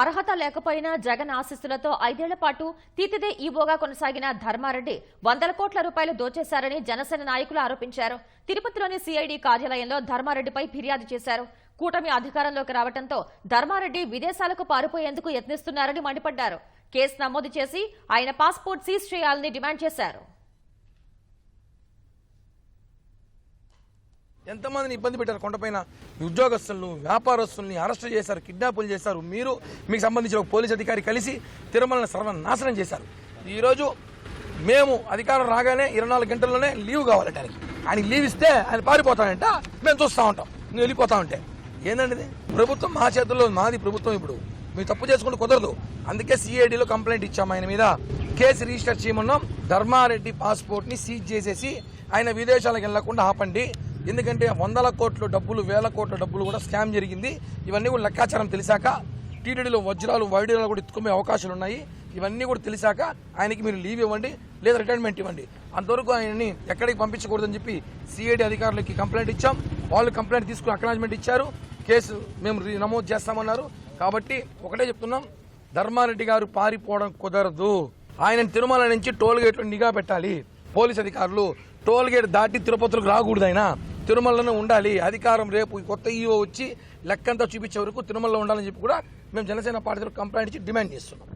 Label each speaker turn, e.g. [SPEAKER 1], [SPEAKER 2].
[SPEAKER 1] అర్హత లేకపోయినా జగన్ ఆశీస్సులతో ఐదేళ్ళ పాటు తీతిదే ఈవోగా కొనసాగిన ధర్మారెడ్డి వందల కోట్ల రూపాయలు దోచేశారని జనసేన నాయకులు ఆరోపించారు. తిరుపతిలోని సిఐడి కార్యాలయంలో ధర్మారెడ్డిపై ఫిర్యాదు చేశారు. కూటమి అధికారంలోకి రావడంతో ధర్మారెడ్డి విదేశాలకు పారిపోయేందుకు యత్నిస్తున్నారని మండిపడ్డారు. కేసు నమోదు చేసి ఆయన పాస్పోర్ట్ సీజ్ చేయాలని డిమాండ్ చేశారు.
[SPEAKER 2] ఎంతమందిని ఇబ్బంది పెట్టారు కొండపైన? ఉద్యోగస్తులను వ్యాపారస్తుల్ని అరెస్ట్ చేశారు కిడ్నాపులు చేశారు. మీరు మీకు సంబంధించిన ఒక పోలీస్ అధికారి కలిసి తిరుమలని సర్వనాశనం చేశారు. ఈరోజు మేము అధికారం రాగానే ఇరవై నాలుగు గంటల్లోనే లీవ్ కావాలంట ఆయనకి ఆయన లీవ్ ఇస్తే ఆయన పారిపోతానంట మేము చూస్తూ ఉంటాం. నువ్వు వెళ్ళిపోతా ఉంటే. ఏందండి ప్రభుత్వం మా చేతుల్లో మాది ప్రభుత్వం ఇప్పుడు. మీరు తప్పు చేసుకుంటే కుదరదు. అందుకే సిఐడిలో కంప్లైంట్ ఇచ్చాము ఆయన మీద. కేసు రిజిస్టర్ చేయమన్నాం. ధర్మారెడ్డి పాస్పోర్ట్ని సీజ్ చేసేసి ఆయన విదేశాలకు వెళ్ళకుండా ఆపండి. ఎందుకంటే వందల కోట్ల డబ్బులు వేల కోట్ల డబ్బులు కూడా స్కామ్ జరిగింది. ఇవన్నీ కూడా లెక్కాచారం తెలిసాక టీటీడీలో వజ్రాలు వైడ్యూలు కూడా ఎత్తుకునే అవకాశాలు ఉన్నాయి. ఇవన్నీ కూడా తెలిసాక ఆయనకి మీరు లీవ్ ఇవ్వండి లేదా రిటైర్మెంట్ ఇవ్వండి. అంతవరకు ఆయన్ని ఎక్కడికి పంపించకూడదని చెప్పి సిఐడి అధికారులకి కంప్లైంట్ ఇచ్చాం. వాళ్ళు కంప్లైంట్ తీసుకుని అక్నాలజ్మెంట్ ఇచ్చారు. కేసు మేము నమోదు చేస్తామన్నారు. కాబట్టి ఒకటే చెప్తున్నాం ధర్మారెడ్డి గారు పారిపోవడం కుదరదు. ఆయన తిరుమల నుంచి టోల్ గేట్లో నిఘా పెట్టాలి. పోలీస్ అధికారులు టోల్ గేట్ దాటి తిరుపతిలోకి రాకూడదు ఆయన. తిరుమలలోనే ఉండాలి. అధికారం రేపు కొత్త ఈఓ వచ్చి లెక్కంతా చూపించే వరకు తిరుమలలో ఉండాలని చెప్పి కూడా మేము జనసేన పార్టీ కంప్లైంట్ ఇచ్చి డిమాండ్ చేస్తున్నాం.